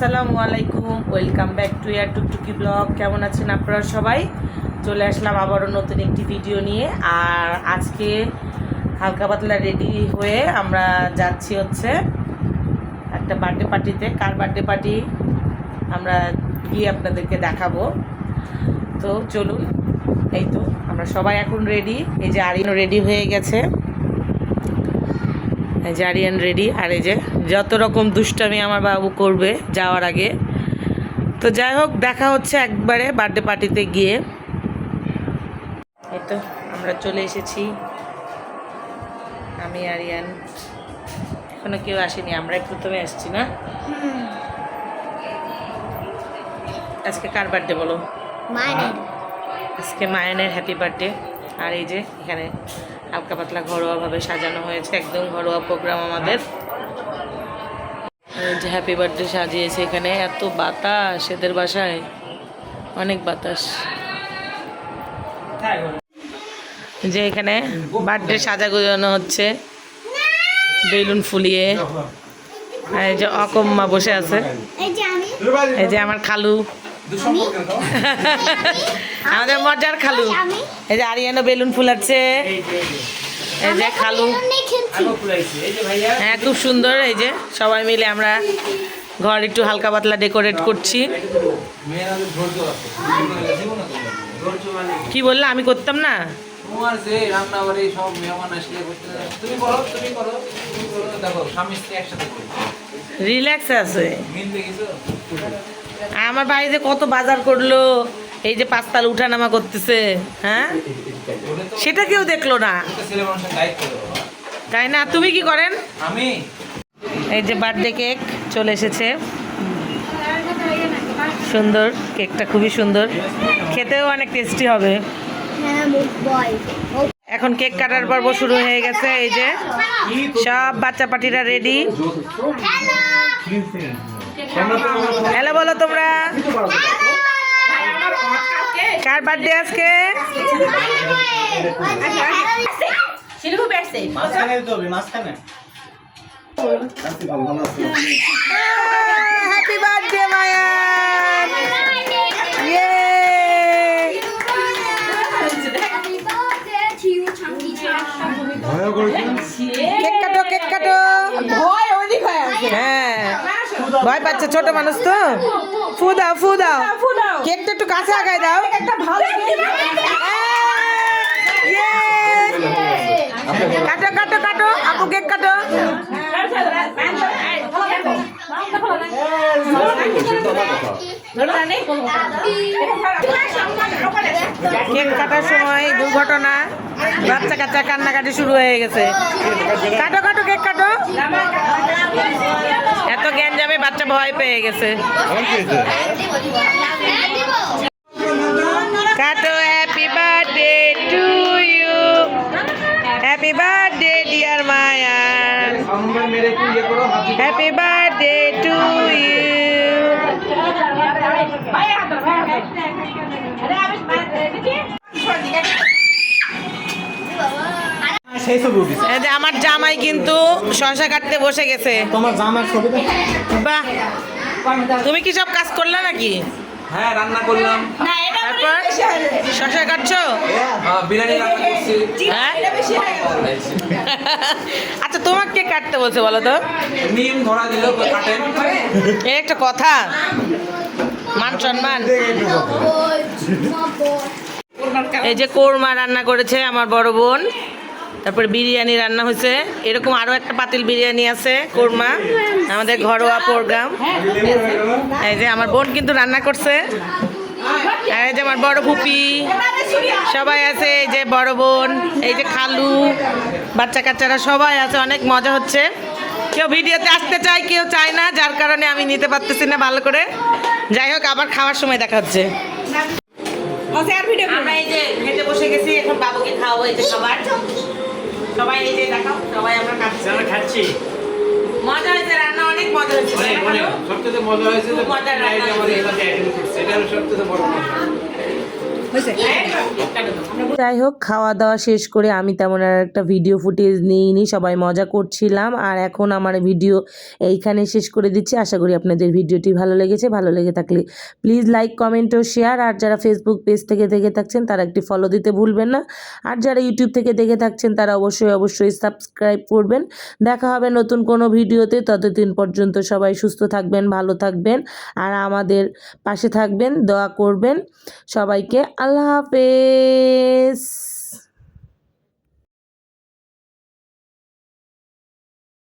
আসসালামু আলাইকুম, welcome back to year Tuktuki blog. কেমন আছেন আপনারা সবাই? চলে আসলাম আবারও নতুন একটি ভিডিও নিয়ে। আর আজকে হালকা পাতলা রেডি হয়ে আমরা যাচ্ছি হচ্ছে একটা বার্থডে পার্টিতে কার বার্থডে পার্টি আমরা গিয়ে আপনাদেরকে দেখাবো। তো চলুন, এই তো, আমরা সবাই এখন রেডি এই যে আরিনও রেডি হয়ে গেছে। আরিয়ান রেডি আর এই যে যত রকম দুষ্টামি আমার বাবু করবে যাওয়ার আগে। তো যাই হোক দেখা হচ্ছে একবারে বার্থডে পার্টিতে গিয়ে। এই তো আমরা চলে এসেছি। আমি আরিয়ান এখনও কেউ আসেনি আমরা প্রথমে আসছি না? আজকে কার বার্থডে বলো? মায়ের। আজকে মায়নের হ্যাপি বার্থডে আর এই যে এখানে হালকা পাতলা ঘরোয়াভাবে সাজানো হয়েছে, একদম ঘরোয়া প্রোগ্রাম আমাদের। যে হ্যাপি বার্থডে সাজিয়েছে এখানে, এত বাতাস এদের বাসায়। অনেক বাতাস। যে এখানে বার্থডে সাজা গুজানো হচ্ছে, বেলুন ফুলিয়ে। এই যে অকম্মা বসে আছে। এই যে আমার খালু। আমাদের মজার খালু। এই যে আরিয়ানো বেলুন ফুলাচ্ছে। এই যে খালু। হ্যাঁ খুব সুন্দর এই যে। সবাই মিলে আমরা ঘর একটু হালকা পাতলা ডেকোরেট করছি। কি বললে? আমি করতাম না? তোমার যে রান্না বাড়ি সব মেহমান আসলে করতে তুমি করো তুমি করো তুমি করো। দেখো স্বামী স্ত্রী একসাথে করি রিল্যাক্স আছে। আমার বাড়িতে কত বাজার করল এই যে পাঁচতাল উঠানামা করতেছে হ্যাঁ? সেটা কেউ দেখল না। তাই না? তুমি কি করেন? আমি? এই যে বার্থডে কেক চলে এসেছে। সুন্দর কেকটা খুবই সুন্দর। খেতেও অনেক টেস্টি হবে। হ্যাঁ এখন কেক কাটার পর্ব শুরু হয়ে গেছে এই যে। সব বাচ্চা পাটিরা রেডি হ্যালো বলো তোমরা। কার বার্থডে আজকে? হ্যাপি বার্থডে মায়ান ভয় পাচ্ছে ছোট মানুষ তো। ফু দাও ফু দাও। কেকটা একটু কাছে আগায় দাও! কাটো কাটো কাটো। আপু, কেক কাটো। কেক কাটার সময় দুর্ঘটনা, বাচ্চা কাচ্চা কান্নাকাটি শুরু হয়ে গেছে। কাটো কাটো, কেক কাটো। এত জ্ঞান যাবে বাচ্চা ভয় পেয়ে গেছে। কাটো happy birthday to you happy birthday dear Mayan হাত হ্যাপি বার্থডে টু ইউ সেই ছবি উঠিস এই যে আমার জামাই কিন্তু শশা কাটতে বসে গেছে। তোমার জামার ছবিটা? বাহ। তুমি কি সব কাজ করলে নাকি? হ্যাঁ রান্না করলাম। তারপর? শশা কাটছো? আহ, বিরিয়ানি রান্না করছি। হ্যাঁ? আচ্ছা তোমাকে কে কাটতে বলছে বলো তো? নিম ধরা দিল কাটেন এর একটা কথা। মান সম্মান। এই যে কোরমা রান্না করেছে আমার বড় বোন। তারপরে বিরিয়ানি রান্না হয়েছে। এরকম আরও একটা পাতিল বিরিয়ানি আছে কোরমা। আমাদের ঘরোয়া প্রোগ্রাম এই যে আমার বোন কিন্তু রান্না করছে। আর এই যে আমার বড় ফুপি। সবাই আছে এই যে বড় বোন এই যে খালু বাচ্চা কাচ্চারা সবাই আছে অনেক মজা হচ্ছে। কেউ ভিডিওতে আসতে চায় কেউ চায় না যার কারণে আমি নিতে পারতেছি না ভালো করে। যাই হোক আবার খাওয়ার সময় দেখা হচ্ছে। আমরা এই যে খেতে বসে গেছি এখন বাবুকে খাওয়াবো এই যে সবার। সবাই এই যে দেখাও সবাই আমরা খাচ্ছি। খাচ্ছি। মজা হয়েছে রান্না অনেক মজা হয়েছে অনেক অনেক? সবচেয়ে মজা হয়েছে মজা রান্না আমাদের এলাকায় add করছে। এটা সবচেয়ে বড় মজা। যাই হোক, খাওয়া দাওয়া শেষ করে আমি তেমন আর একটা ভিডিও ফুটেজ নিইনি, সবাই মজা করছিলাম। আর এখন আমার ভিডিও এইখানে শেষ করে দিচ্ছি। আশা করি আপনাদের ভিডিওটি ভালো লেগেছে। ভালো লেগে থাকলে প্লিজ লাইক কমেন্ট ও শেয়ার আর যারা ফেসবুক পেজ থেকে দেখে থাকছেন, তারা একটি ফলো দিতে ভুলবেন না। আর যারা ইউটিউব থেকে দেখে থাকছেন, তারা অবশ্যই অবশ্যই সাবস্ক্রাইব করবেন। দেখা হবে নতুন কোনো ভিডিওতে ততদিন পর্যন্ত সবাই সুস্থ থাকবেন, ভালো থাকবেন। আর আমাদের পাশে থাকবেন, দোয়া করবেন সবাইকে। আল্লাহ হাফেজ।